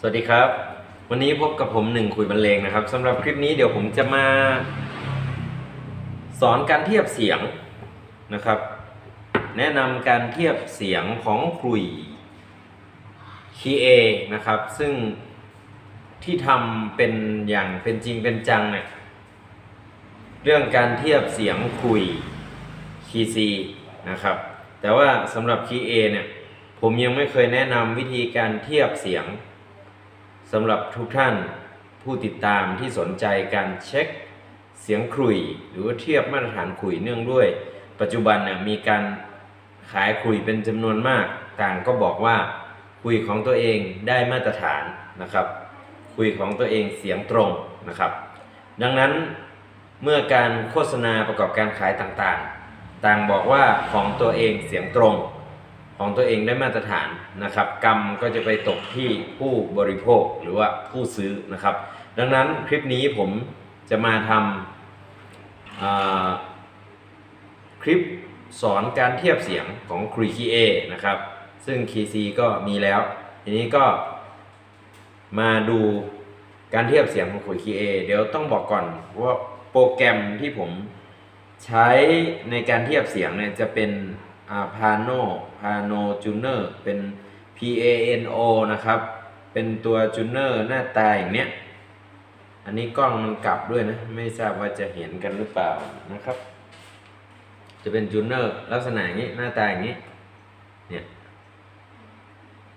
สวัสดีครับ วันนี้พบกับผมหนึ่งคุยบรรเลงนะครับสำหรับคลิปนี้เดี๋ยวผมจะมา สอนการเทียบเสียงนะครับ แนะนำการเทียบเสียงของคุยคีเอนะครับ ซึ่งที่ทำเป็นอย่างเป็นจริงเป็นจังเนี่ยเรื่องการเทียบเสียงคุยคีซีนะครับ แต่ว่าสำหรับคีเอเนี่ยผมยังไม่เคยแนะนำวิธีการเทียบเสียง สำหรับทุกท่านผู้ติดตามที่สนใจการเช็คเสียงครุยหรือว่าเทียบมาตรฐานครุยเนื่องด้วย ปัจจุบันน่ยมีการขายครุยเป็นจำนวนมาก ต่างก็บอกว่าคุยของตัวเองได้มาตรฐานนะครับคุยของตัวเองเสียงตรงนะครับ ดังนั้นเมื่อการโฆษณาประกอบการขายต่างๆ ต่างบอกว่าของตัวเองเสียงตรง ของตัวเองได้มาตรฐานนะครับ กรรมก็จะไปตกที่ผู้บริโภคหรือว่าผู้ซื้อนะครับ ดังนั้นคลิปนี้ผมจะมาทำคลิปสอนการเทียบเสียงของ c r e e a นะครับ ซึ่ง KC ก็มีแล้ว ทีนี้ก็มาดูการเทียบเสียงของ c r e e a เดี๋ยวต้องบอกก่อนว่าโปรแกรมที่ผมใช้ในการเทียบเสียงเนี่ยจะเป็น อ่า Pano Pano Tuner เป็น P A N O นะครับ เป็นตัว Tuner หน้าตาอย่างเนี้ย อันนี้กล้องมันกลับด้วยนะ ไม่ทราบว่าจะเห็นกันหรือเปล่านะครับ จะเป็น Tuner ลักษณะอย่างนี้หน้าตาอย่างนี้ เนี่ย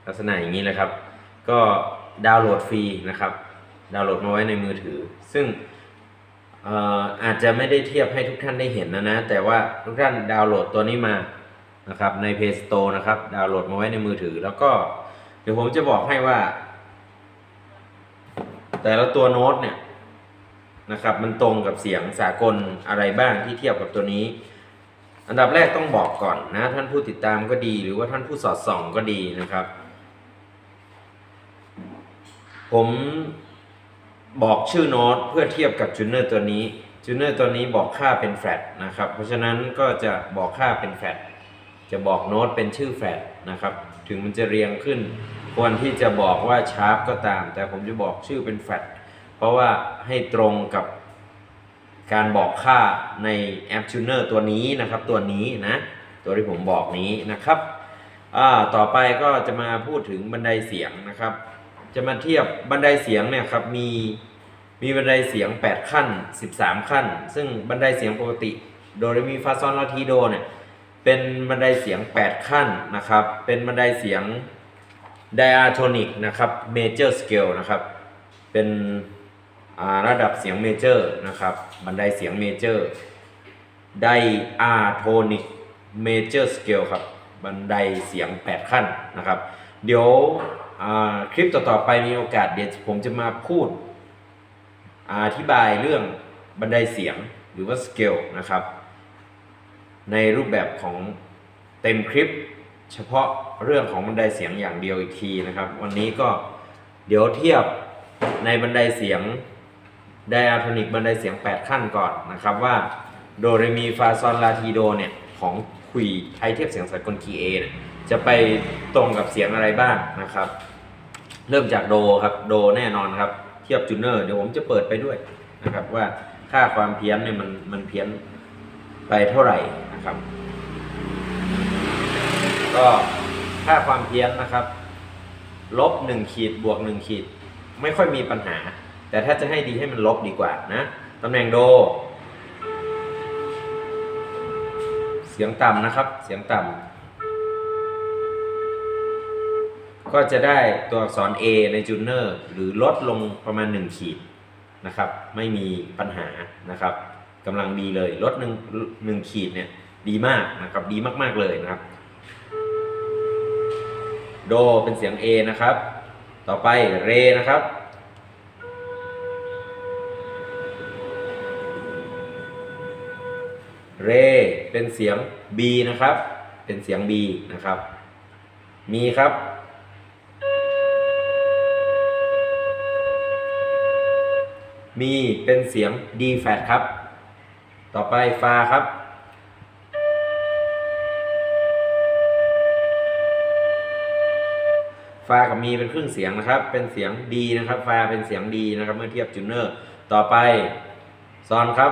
ลักษณะอย่างนี้เลยครับ ก็ดาวน์โหลดฟรีนะครับ ดาวน์โหลดมาไว้ในมือถือ ซึ่งเอ่ออาจจะไม่ได้เทียบให้ทุกท่านได้เห็นนะนะ แต่ว่าทุกท่านดาวน์โหลดตัวนี้มา นะครับใน Play Store นะครับ ดาวน์โหลดมาไว้ในมือถือ แล้วก็เดี๋ยวผมจะบอกให้ว่า แต่ละตัวโน้ตเนี่ยนะครับ มันตรงกับเสียงสากลอะไรบ้างที่เทียบกับตัวนี้ อันดับแรกต้องบอกก่อนนะท่านผู้ติดตามก็ดี หรือว่าท่านผู้สอดส่องก็ดีนะครับ ผมบอกชื่อโน้ตเพื่อเทียบกับจูเนอร์ตัวนี้จูเนอร์ตัวนี้บอกค่าเป็นแฟลตนะครับ เพราะฉะนั้นก็จะบอกค่าเป็นแฟลต จะบอกโน้ตเป็นชื่อแฟลตนะครับ ถึงมันจะเรียงขึ้น ควรที่จะบอกว่าชาร์ปก็ตาม แต่ผมจะบอกชื่อเป็นแฟลตเพราะว่าให้ตรงกับการบอกค่าในแอป Tuner ตัวนี้นะครับ ตัวนี้นะ ตัวที่ผมบอกนี้นะครับต่อไปก็จะมาพูดถึงบันไดเสียงนะครับ จะมาเทียบบันไดเสียงเนี่ยครับมีมีบันไดเสียง 8 ขั้น 13 ขั้น ซึ่งบันไดเสียงปกติ โดเรมีฟาซอนลาทีโดเนี่ย เป็นบันไดเสียง 8 ขั้นนะครับ เป็นบันไดเสียง diatonic นะครับ major scale นะครับ เป็นระดับเสียง major นะครับ บันไดเสียง major diatonic major scale ครับ บันไดเสียง 8 ขั้นนะครับ เดี๋ยวคลิปต่อๆไปมีโอกาสเดี๋ยวผมจะมาพูดอธิบายเรื่องบันไดเสียงหรือว่าสเกลนะครับ ในรูปแบบของเต็มคลิป เฉพาะเรื่องของบันไดเสียงอย่างเดียวอีกทีนะครับ วันนี้ก็เดี๋ยวเทียบในบันไดเสียงไดอะโทนิกบันไดเสียง 8 ขั้นก่อนนะครับว่าโดเรมีฟาซอนลาทีโดเนี่ยของคุยไทยเทียบเสียงสากลคีเอเนี่ยจะไปตรงกับเสียงอะไรบ้างนะครับ เริ่มจากโดครับโดแน่นอนครับ เทียบจูเนอร์เดี๋ยวผมจะเปิดไปด้วยนะครับว่าค่าความเพี้ยนเนี่ยมันมันเพี้ยน ไปเท่าไหร่นะครับ ก็ค่าความเพี้ยนนะครับ ลบหนึ่งขีดบวกหนึ่งขีด ไม่ค่อยมีปัญหา แต่ถ้าจะให้ดีให้มันลบดีกว่านะตำแหน่งโด เสียงต่ำนะครับ เสียงต่ำก็จะได้ตัวอักษร A ในจูเนอร์หรือลดลงประมาณ 1 ขีดนะครับ ไม่มีปัญหานะครับ กำลังดีเลยลดหนึ่งหนึ่งขีดเนี่ยดีมากนะครับดีมากๆเลยนะครับ โดเป็นเสียง A นะครับ ต่อไปเรนะครับ เรเป็นเสียง B นะครับ เป็นเสียง B นะครับ มีครับมีเป็นเสียง D flat ครับ ต่อไปฟาครับ ฟากับมีเป็นครึ่งเสียงนะครับ เป็นเสียงดีนะครับ ฟาเป็นเสียงดีนะครับ เมื่อเทียบจูเนอร์ ต่อไปซอนครับ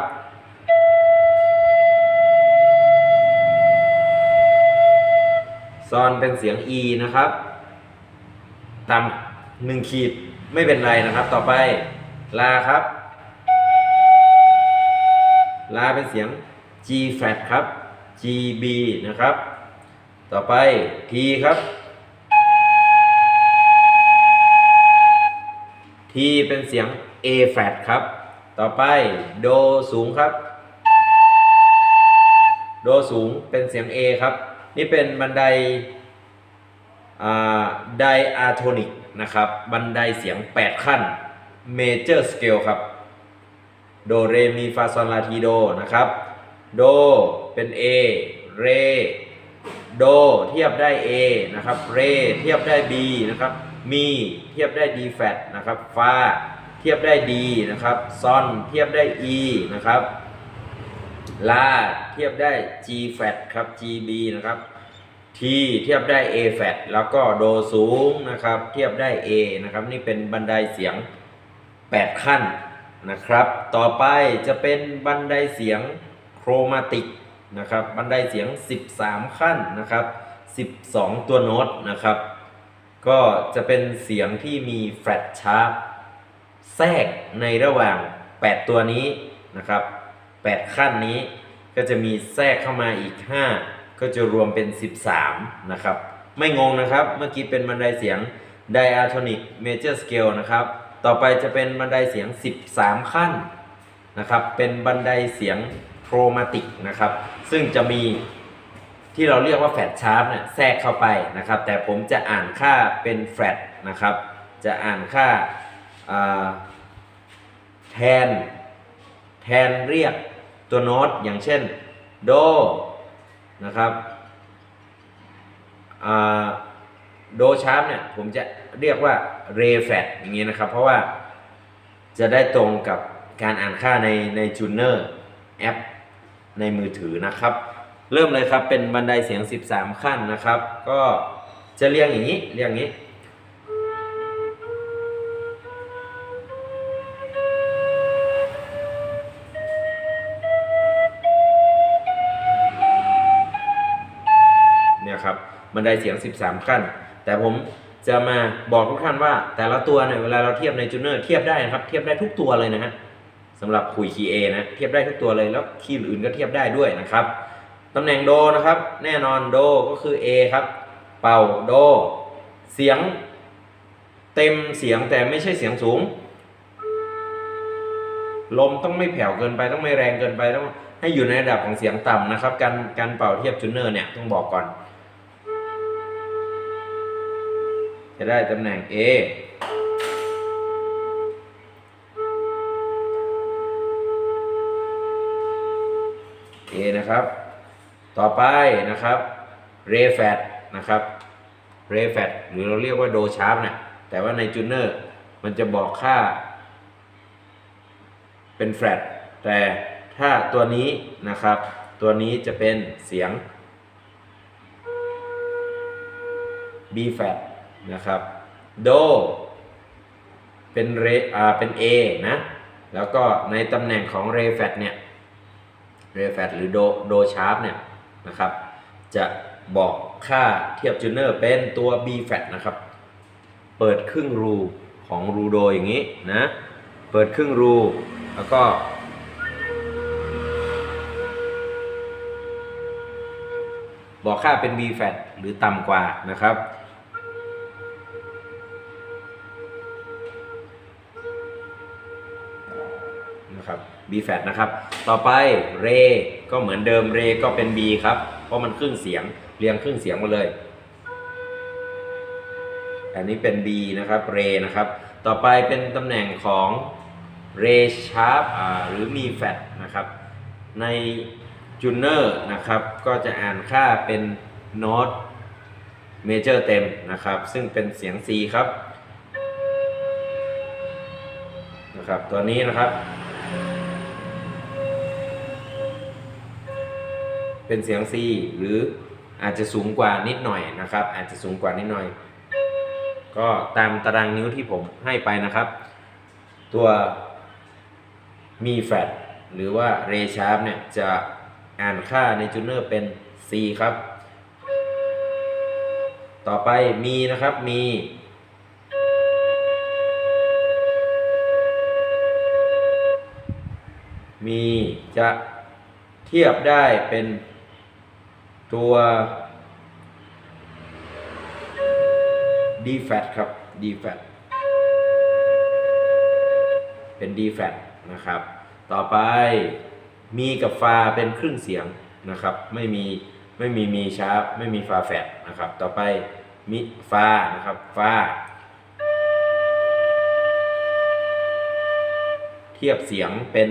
ซอนเป็นเสียง E นะครับต่ำหนึ่งขีดไม่เป็นไรนะครับ ต่อไปลาครับ ลาเป็นเสียง G flat ครับ G B นะครับ ต่อไป T ครับ T เป็นเสียง A flat ครับ ต่อไปโดสูงครับ โดสูงเป็นเสียง A ครับ นี่เป็นบันไดไดอะโทนิกนะครับ บันไดเสียง 8 ขั้น Major Scale ครับ โดเรมีฟาซอนลาทีโดนะครับ โดเป็น A เร โดเทียบได้ A นะครับ เรเทียบได้ B นะครับ มีเทียบได้ D flat นะครับ ฟาเทียบได้ D นะครับ ซอนเทียบได้ E นะครับลาเทียบได้ G flat ครับ GB นะครับ T เทียบได้ A flat แล้วก็โดสูงนะครับ เทียบได้ A นะครับ นี่เป็นบันไดเสียง 8 ขั้น นะครับ ต่อไปจะเป็นบันไดเสียงโครมาติกนะครับ บันไดเสียง 13 ขั้นนะครับ 12 ตัวโน้ตนะครับ ก็จะเป็นเสียงที่มีแฟลตชาร์ปแทรกในระหว่าง 8 ตัวนี้นะครับ 8 ขั้นนี้ก็จะมีแทรกเข้ามาอีก 5 ก็จะรวมเป็น 13 นะครับ ไม่งงนะครับ เมื่อกี้เป็นบันไดเสียง diatonic major scale นะครับ ต่อไปจะเป็นบันไดเสียง 13 ขั้นนะครับ เป็นบันไดเสียงโครมาติกนะครับ ซึ่งจะมีที่เราเรียกว่าแฟลตชาร์ปเนี่ยแทรกเข้าไปนะครับ แต่ผมจะอ่านค่าเป็นแฟลตนะครับ จะอ่านค่าาแทน แทนเรียกตัวโน้ตอย่างเช่นโดนะครับโดชาร์ปเนี่ยผมจะ เรียกว่าเรแฟตอย่างนี้นะครับ เพราะว่าจะได้ตรงกับการอ่านค่าในในจูเนอร์แอปในมือถือนะครับ เริ่มเลยครับเป็นบันไดเสียง 13 ขั้นนะครับ ก็จะเรียงอย่างนี้เรียงอย่างนี้เนี่ยครับบันไดเสียง 13 ขั้น แต่ผม จะมาบอกทุกท่านว่า แต่ละตัวเนี่ยเวลาเราเทียบในจูเนอร์เทียบได้นะครับ เทียบได้ทุกตัวเลยนะฮะสำหรับคุยคีเอนะเทียบได้ทุกตัวเลยแล้วคีย์อื่นก็เทียบได้ด้วยนะครับตำแหน่งโดนะครับ แน่นอนโดก็คือ A ครับ เป่าโด เสียงเต็มเสียงแต่ไม่ใช่เสียงสูง ลมต้องไม่แผ่วเกินไปต้องไม่แรงเกินไปต้องให้อยู่ในระดับของเสียงต่ำนะครับ การการเป่าเทียบจูเนอร์เนี่ยต้องบอกก่อน จะได้ตำแหน่ง A เอนะครับ ต่อไปนะครับเรแฟตนะครับเรแฟตหรือเราเรียกว่าโดชาร์ปเนี่ยแต่ว่าในจูเนอร์มันจะบอกค่า เป็นแฟลตแต่ถ้าตัวนี้นะครับ ตัวนี้จะเป็นเสียง B flat นะครับโดเป็นเรอ่าเป็น A นะ แล้วก็ในตำแหน่งของเรแฟตเนี่ยเรแฟตหรือโดโดชาร์ปเนี่ยนะครับ จะบอกค่าเทียบจูเนอร์เป็นตัว B flat นะครับ เปิดครึ่งรูของรูโดอย่างนี้นะ เปิดครึ่งรูแล้วก็ บอกค่าเป็น B flat หรือต่ำกว่านะครับ B flat นะครับ ต่อไปเรก็เหมือนเดิมเรก็เป็น B ครับ เพราะมันครึ่งเสียงเรียงครึ่งเสียงมาเลย อันนี้เป็น B นะครับเรนะครับ ต่อไปเป็นตำแหน่งของเรชาร์ปหรือมีแฟตนะครับ ในจูเนอร์นะครับ ก็จะอ่านค่าเป็นโน้ตเมเจอร์เต็มนะครับ ซึ่งเป็นเสียง C ครับนะครับ ตัวนี้นะครับ เป็นเสียง C หรืออาจจะสูงกว่านิดหน่อยนะครับ อาจจะสูงกว่านิดหน่อย ก็ตามตารางนิ้วที่ผมให้ไปนะครับ ตัวมีแฟตหรือว่าเรชาร์ปเนี่ยจะอ่านค่าในจูเนอร์เป็น C ครับ ต่อไปมีนะครับมีมีจะเทียบได้เป็น ตัว D flat ครับ D flat เป็น D flat นะครับ ต่อไปมีกับฟาเป็นครึ่งเสียงนะครับ ไม่มีไม่มีมีชาร์ปไม่มีฟาแฟดนะครับ ต่อไปมิฟานะครับฟาเทียบเสียงเป็น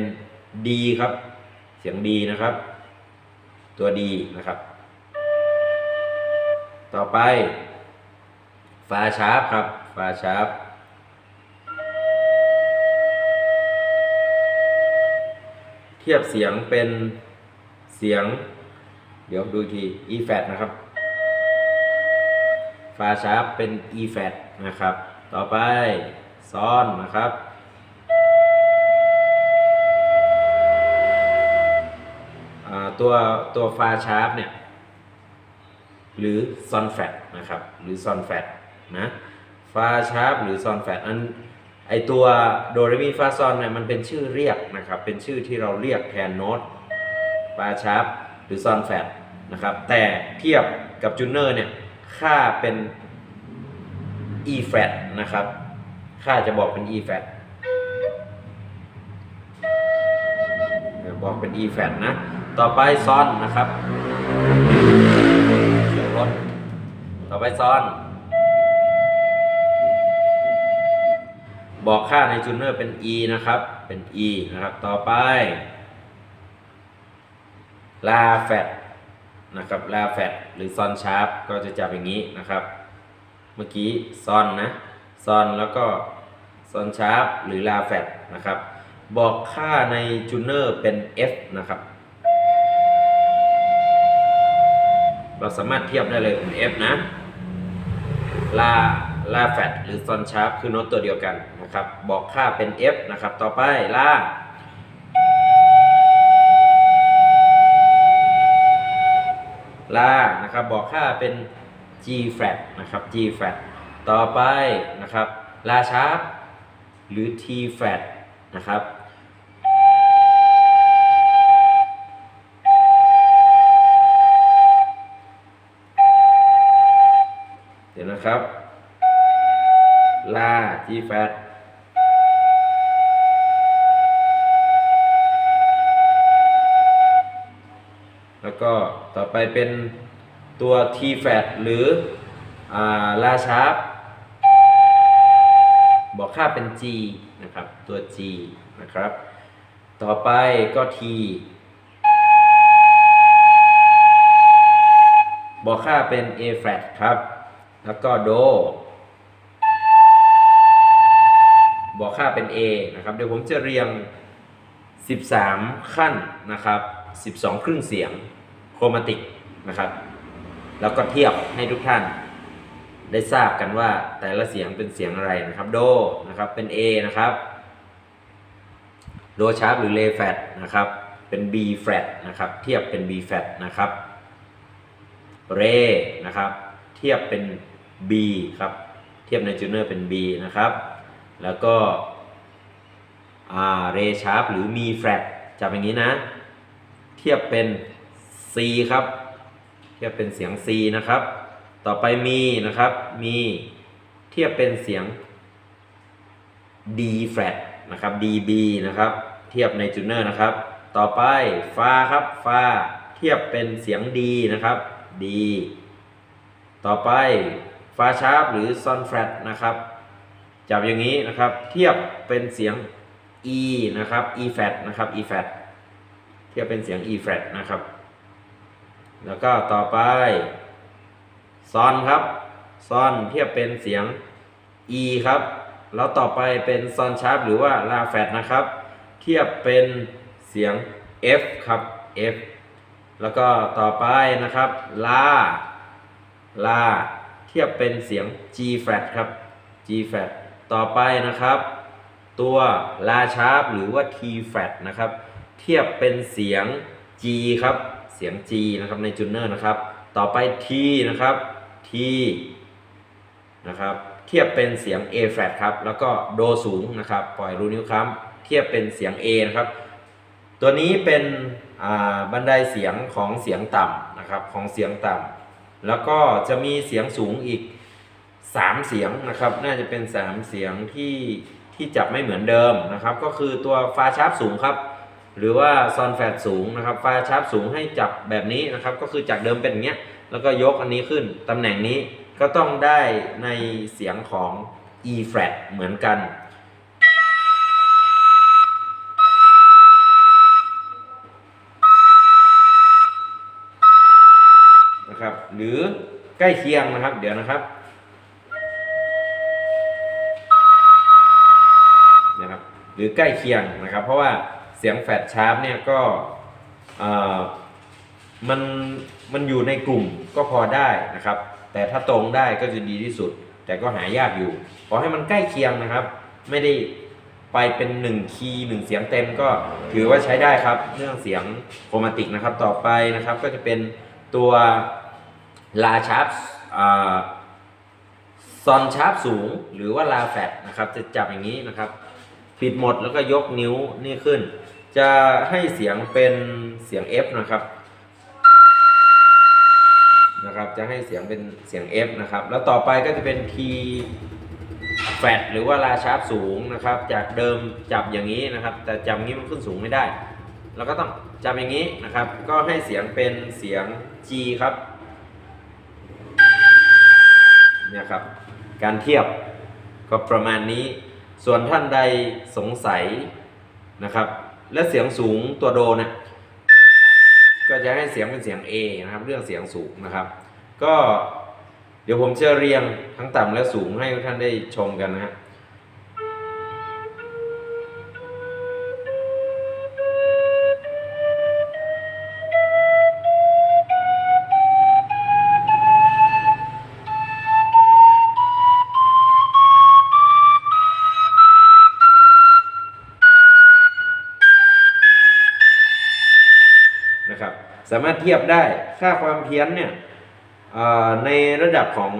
D ครับ เสียง D นะครับ ตัว D นะครับ ต่อไปฟาชาร์ปครับฟาชาร์ปเทียบเสียงเป็นเสียง เดี๋ยวดูอีกที E flat นะครับฟาชาร์ปเป็น E flat นะครับ ต่อไปซ้อนนะครับ ตัวตัวฟาชาร์ปเนี่ย หรือซอนแฟตนะครับหรือซอนแฟตนะฟาชาร์ปหรือซอนแฟตอันไอตัวโดเรมีฟาซอนเนี่ยมันเป็นชื่อเรียกนะครับเป็นชื่อที่เราเรียกแทนโน้ตฟาชาร์ปหรือซอนแฟตนะครับแต่เทียบกับจูเนอร์เนี่ยค่าเป็น E flat นะครับค่าจะบอกเป็น e flat บอกเป็น E flat นะ ต่อไปซอนนะครับ รถ ต่อไปซ้อน บอกค่าในจูเนอร์เป็น E นะครับ เป็น E นะครับ ต่อไป ลาแฟตนะครับลาแฟตหรือซอนชาร์ปก็จะจับอย่างนี้นะครับ เมื่อกี้ซอนนะซอนแล้วก็ซอนชาร์ปหรือลาแฟตนะครับ บอกค่าในจูเนอร์เป็น F นะครับ เราสามารถเทียบได้เลยเป็น F นะลาลาแฟตหรือซอนชาร์ปคือโน้ตตัวเดียวกันนะครับ บอกค่าเป็น F นะครับ ต่อไปลาลานะครับ บอกค่าเป็น G flat นะครับ G flat ต่อไปนะครับลาชาร์ปหรือ T flat นะครับ ครับ ลา G flat แล้วก็ต่อไปเป็นตัว T flat หรืออลาชาร์ปบอกค่าเป็น G นะครับ ตัว G นะครับ ต่อไปก็ T บอกค่าเป็น A flat ครับ แล้วก็โด บอกค่าเป็น A นะครับ เดี๋ยวผมจะเรียง 13 ขั้นนะครับ 12 ครึ่งเสียงโครมาติกนะครับ แล้วก็เทียบให้ทุกท่าน ได้ทราบกันว่าแต่ละเสียงเป็นเสียงอะไรนะครับ โดนะครับเป็น A นะครับ โดชาร์ปหรือเลแฟตนะครับเป็น B flat นะครับ เทียบเป็น B flat นะครับ เรนะครับ เทียบเป็น B ครับ เทียบในจูเนอร์เป็น B นะครับ แล้วก็เรชาร์ปหรือมีแฟลตจับอย่างนี้นะ เทียบเป็น C ครับ เทียบเป็นเสียง C นะครับ ต่อไปมีนะครับ มีเทียบเป็นเสียง D flat นะครับ DB นะครับ เทียบในจูเนอร์นะครับ ต่อไปฟาครับฟาเทียบเป็นเสียง D นะครับ D ต่อไป ฟาชาร์ปหรือซอนแฟลตนะครับ จับอย่างนี้นะครับ เทียบเป็นเสียง E นะครับ E flat นะครับ E flat เทียบเป็นเสียง E flat นะครับ แล้วก็ต่อไปซอนครับซอนเทียบเป็นเสียง E ครับ แล้วต่อไปเป็นซอนชาร์ปหรือว่าลาแฟตนะครับ เทียบเป็นเสียง F ครับ F แล้วก็ต่อไปนะครับลาลา ทียบเป็นเสียง G flat ครับ G flat ต่อไปนะครับ ตัวลาชาร์ปหรือว่า T flat นะครับ เทียบเป็นเสียง G ครับ เสียง G นะครับในจูเนอร์นะครับ ต่อไป T นะครับ T นะครับ เทียบเป็นเสียง A flat ครับ แล้วก็โดสูงนะครับ ปล่อยรูนิ้วค้ำเทียบเป็นเสียง A นะครับ ตัวนี้เป็นบันไดเสียงของเสียงต่ำนะครับ ของเสียงต่ำ แล้วก็จะมีเสียงสูงอีก 3 เสียงนะครับ น่าจะเป็น 3 เสียงที่ที่จับไม่เหมือนเดิมนะครับ ก็คือตัวฟาชาร์ปสูงครับ หรือว่าซอนแฟดสูงนะครับ ฟาชาร์ปสูงให้จับแบบนี้นะครับ ก็คือจากเดิมเป็นอย่างเงี้ย แล้วก็ยกอันนี้ขึ้น ตำแหน่งนี้ก็ต้องได้ในเสียงของ E flat เหมือนกัน หรือใกล้เคียงนะครับ เดี๋ยวนะครับนะครับ หรือใกล้เคียงนะครับ เพราะว่าเสียงแฟดชาร์ปเนี่ยก็มันมันอยู่ในกลุ่มก็พอได้นะครับ แต่ถ้าตรงได้ก็จะดีที่สุด แต่ก็หายากอยู่ขอให้มันใกล้เคียงนะครับ ไม่ได้ไปเป็น1คีย์หนึ่งเสียงเต็มก็ถือว่าใช้ได้ครับ เรื่องเสียงโครมาติกนะครับ ต่อไปนะครับก็จะเป็นตัว ลาชาร์ปซอนชาร์ปสูงหรือว่าลาแฟดนะครับจะจับอย่างนี้นะครับปิดหมดแล้วก็ยกนิ้วนี่ขึ้น จะให้เสียงเป็นเสียง F นะครับนะครับจะให้เสียงเป็นเสียง F นะครับแล้วต่อไปก็จะเป็น T แฟดหรือว่าลาชาร์ปสูงนะครับ จากเดิมจับอย่างนี้นะครับ แต่จับอย่างนี้มันขึ้นสูงไม่ได้เราก็ต้องจับอย่างนี้นะครับ ก็ให้เสียงเป็นเสียง G ครับ เนี่ยครับ การเทียบก็ประมาณนี้ ส่วนท่านใดสงสัยนะครับ และเสียงสูงตัวโดนี่ยก็จะให้เสียงเป็นเสียง A นะครับ เรื่องเสียงสูงนะครับ ก็เดี๋ยวผมจะเรียงทั้งต่ำและสูงให้ท่านได้ชมกันนะฮะ สามารถเทียบได้ค่าความเพี้ยนเนี่ยในระดับของ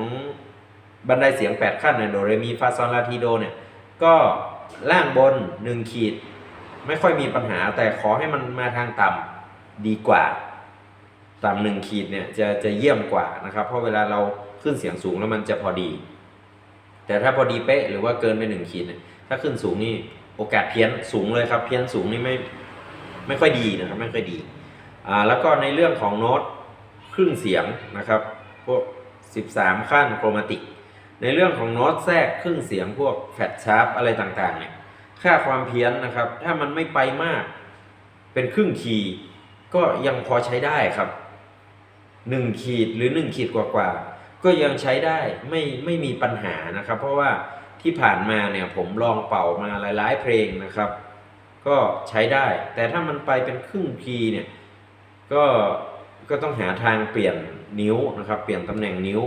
บันไดเสียง 8 ขั้นเนี่ยโดเรมีฟาซอลลาทีโดเนี่ยก็ล่างบน 1 ขีด ไม่ค่อยมีปัญหาแต่ขอให้มันมาทางต่ำดีกว่า ต่ำหนึ่งขีดเนี่ยจะจะเยี่ยมกว่านะครับ เพราะเวลาเราขึ้นเสียงสูงแล้วมันจะพอดี แต่ถ้าพอดีเป๊ะหรือว่าเกินไปหนึ่งขีดเนี่ยถ้าขึ้นสูงนี่โอกาสเพี้ยนสูงเลยครับ เพี้ยนสูงนี่ไม่ไม่ค่อยดีนะครับ ไม่ค่อยดี อ่าแล้วก็ในเรื่องของโน้ตครึ่งเสียงนะครับ พวก 13 ขั้นโครมาติก ในเรื่องของโน้ตแทรกครึ่งเสียงพวกแฟดชาร์ปอะไรต่างๆเนี่ยค่าความเพี้ยนนะครับ ถ้ามันไม่ไปมาก เป็นครึ่งขีดก็ยังพอใช้ได้ครับ1ขีดหรือ1ขีดกว่าๆก็ยังใช้ได้ไม่ไม่มีปัญหานะครับ เพราะว่าที่ผ่านมาเนี่ยผมลองเป่ามาหลายๆเพลงนะครับ ก็ใช้ได้ แต่ถ้ามันไปเป็นครึ่งพีเนี่ย ก็ก็ต้องหาทางเปลี่ยนนิ้วนะครับ เปลี่ยนตำแหน่งนิ้ว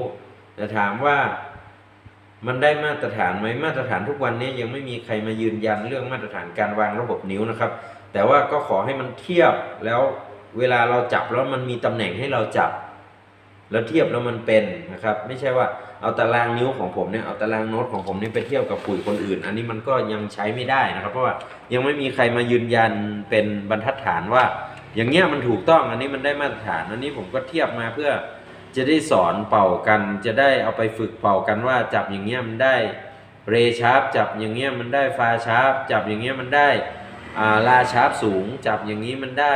แต่ถามว่ามันได้มาตรฐานไหมมาตรฐานทุกวันนี้ยังไม่มีใครมายืนยันเรื่องมาตรฐานการวางระบบนิ้วนะครับ แต่ว่าก็ขอให้มันเทียบแล้วเวลาเราจับแล้วมันมีตำแหน่งให้เราจับ แล้วเทียบแล้วมันเป็นนะครับ ไม่ใช่ว่าเอาตารางนิ้วของผมเนี่ยเอาตารางโน้ตของผมเนี่ยไปเทียบกับปุ๋ยคนอื่น อันนี้มันก็ยังใช้ไม่ได้นะครับ เพราะว่ายังไม่มีใครมายืนยันเป็นบรรทัดฐานว่า อย่างเงี้ยมันถูกต้องอันนี้มันได้มาตรฐานอันนี้ผมก็เทียบมาเพื่อจะได้สอนเป่ากัน จะได้เอาไปฝึกเป่ากันว่าจับอย่างเงี้ยมันได้เรชาร์ปจับอย่างเงี้ยมันได้ฟาชาร์ปจับอย่างเงี้ยมันได้าลาชาร์ปสูง จับอย่างนี้มันได้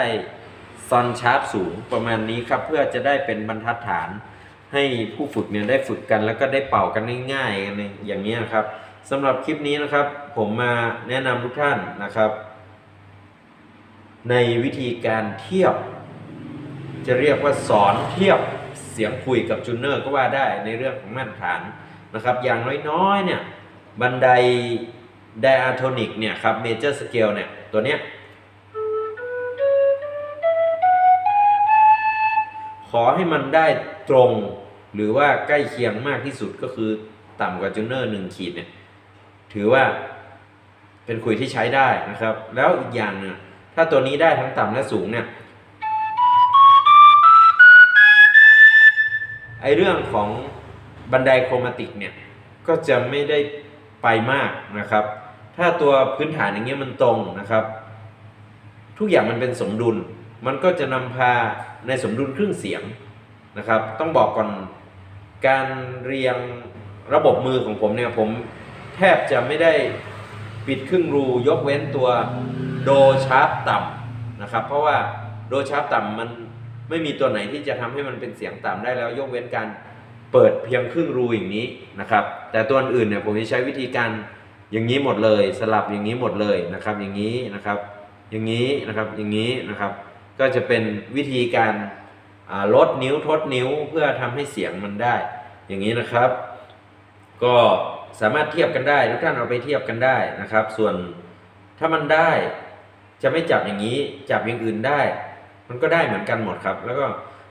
ซอนชาร์ปสูงประมาณนี้ครับเพื่อจะได้เป็นบรรทัดฐานให้ผู้ฝึกเนี่ยได้ฝึกกันแล้วก็ได้เป่ากันง่ายๆกันอย่างเงี้ยครับสำหรับคลิปนี้นะครับ ผมมาแนะนำทุกท่านนะครับ ในวิธีการเทียบ จะเรียกว่าสอนเทียบเสียงคุยกับจูเนอร์ก็ว่าได้ในเรื่องของมาตรฐานนะครับ อย่างน้อยๆเนี่ยบันไดไดอะโทนิกเนี่ยครับเมเจอร์สเกลเนี่ยตัวเนี้ยขอให้มันได้ตรงหรือว่าใกล้เคียงมากที่สุดก็คือต่ำกว่าจูเนอร์หนึ่งขีดเนี่ยถือว่าเป็นคุยที่ใช้ได้นะครับ แล้วอีกอย่างเนี่ย ถ้าตัวนี้ได้ทั้งต่ำและสูงเนี่ยไอเรื่องของบันไดโครมาติกเนี่ยก็จะไม่ได้ไปมากนะครับ ถ้าตัวพื้นฐานอย่างเงี้ยมันตรงนะครับ ทุกอย่างมันเป็นสมดุล มันก็จะนำพาในสมดุลครึ่งเสียงนะครับ ต้องบอกก่อนการเรียงระบบมือของผมเนี่ยผมแทบจะไม่ได้ปิดครึ่งรูยกเว้นตัว โดชาร์ปต่ำนะครับ เพราะว่าโดชาร์ปต่ำมันไม่มีตัวไหนที่จะทำให้มันเป็นเสียงต่ำได้แล้ว ยกเว้นการเปิดเพียงครึ่งรูอย่างนี้นะครับ แต่ตัวอื่นเนี่ยผมจะใช้วิธีการอย่างนี้หมดเลย สลับอย่างนี้หมดเลยนะครับ อย่างนี้นะครับ อย่างนี้นะครับอย่างนี้นะครับ ก็จะเป็นวิธีการลดนิ้วทดนิ้วเพื่อทำให้เสียงมันได้ อย่างนี้นะครับ ก็สามารถเทียบกันได้ทุกท่านเอาไปเทียบกันได้นะครับ ส่วนถ้ามันได้ จะไม่จับอย่างนี้จับอย่างอื่นได้ มันก็ได้เหมือนกันหมดครับ แล้วก็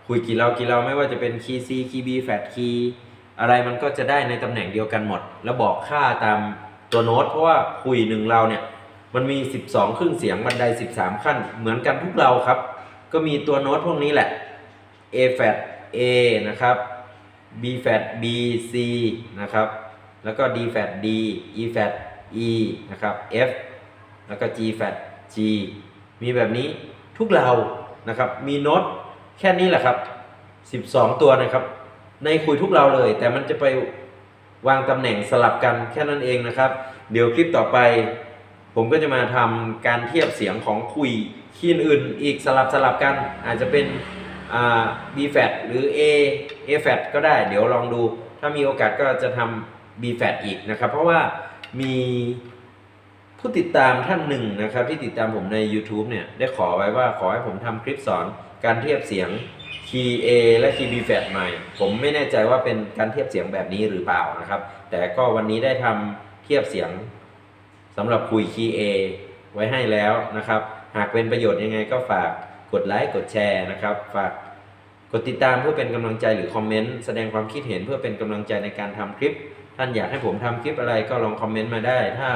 คุยกี่เรากี่เราไม่ว่าจะเป็นคีย์ซีคีย์บีแฟดคีย์อะไรมันก็จะได้ในตำแหน่งเดียวกันหมด แล้วบอกค่าตามตัวโน้ตเพราะว่าคุยหนึ่งเราเนี่ยมันมี 12 ครึ่งเสียงบันได 13 ขั้น เหมือนกันทุกเราครับ ก็มีตัวโน้ตพวกนี้แหละ A flat A นะครับ B flat B C นะครับ แล้วก็ D flat D E flat E นะครับ F แล้วก็ G flat G มีแบบนี้ทุกเรานะครับ มีโน้ตแค่นี้แหละครับ 12 ตัวนะครับ ในคุยทุกเราเลย แต่มันจะไปวางตำแหน่งสลับกันแค่นั้นเองนะครับ เดี๋ยวคลิปต่อไป ผมก็จะมาทำการเทียบเสียงของคุยคีย์อื่นอีกสลับสลับกัน อาจจะเป็น B flat หรือ A A flat ก็ได้ เดี๋ยวลองดู ถ้ามีโอกาสก็จะทำ B flat อีกนะครับ เพราะว่ามี ผู้ติดตามท่านหนึ่งนะครับที่ติดตามผมใน YouTube เนี่ยได้ขอไว้ว่าขอให้ผมทำคลิปสอนการเทียบเสียงคีย์ A และคีย์ B flat ใหม่ ผมไม่แน่ใจว่าเป็นการเทียบเสียงแบบนี้หรือเปล่านะครับ แต่ก็วันนี้ได้ทำเทียบเสียงสำหรับคุยคีย์ A ไว้ให้แล้วนะครับ หากเป็นประโยชน์ยังไงก็ฝากกดไลค์กดแชร์นะครับ ฝากกดติดตามเพื่อเป็นกำลังใจหรือคอมเมนต์แสดงความคิดเห็นเพื่อเป็นกำลังใจในการทำคลิป ท่านอยากให้ผมทำคลิปอะไรก็ลองคอมเมนต์มาได้ถ้า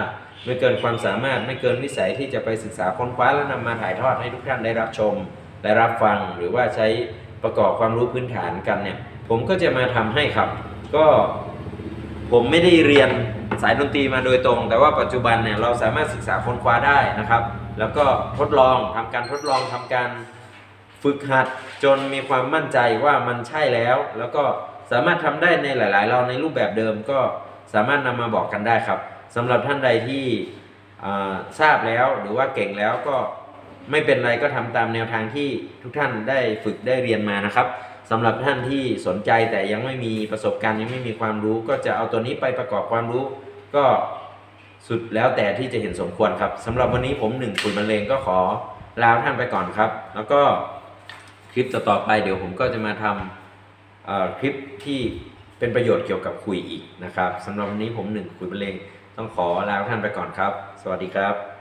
ไม่เกินความสามารถไม่เกินวิสัยที่จะไปศึกษาค้นคว้าและนำมาถ่ายทอดให้ทุกท่านได้รับชม ได้รับฟังหรือว่าใช้ประกอบความรู้พื้นฐานกันเนี่ย ผมก็จะมาทำให้ครับ ก็ผมไม่ได้เรียนสายดนตรีมาโดยตรง แต่ว่าปัจจุบันเนี่ยเราสามารถศึกษาค้นคว้าได้นะครับ แล้วก็ทดลองทำการทดลองทำการฝึกหัดจนมีความมั่นใจว่ามันใช่แล้ว แล้วก็สามารถทำได้ในหลาย ๆ เราในรูปแบบเดิมก็สามารถนำมาบอกกันได้ครับ สำหรับท่านใดที่ทราบแล้วหรือว่าเก่งแล้วก็ไม่เป็นไรก็ทำตามแนวทางที่ทุกท่านได้ฝึกได้เรียนมานะครับสำหรับท่านที่สนใจแต่ยังไม่มีประสบการณ์ยังไม่มีความรู้ ก็จะเอาตัวนี้ไปประกอบความรู้ ก็สุดแล้วแต่ที่จะเห็นสมควรครับสำหรับวันนี้ผมหนึ่งคุยบรรเลงก็ขอลาท่านไปก่อนครับ แล้วก็คลิปต่อๆไปเดี๋ยวผมก็จะมาทำคลิปที่เป็นประโยชน์เกี่ยวกับคุยอีกนะครับสำหรับวันนี้ผมหนึ่งคุยบรรเลง ต้องขอลาท่านไปก่อนครับ สวัสดีครับ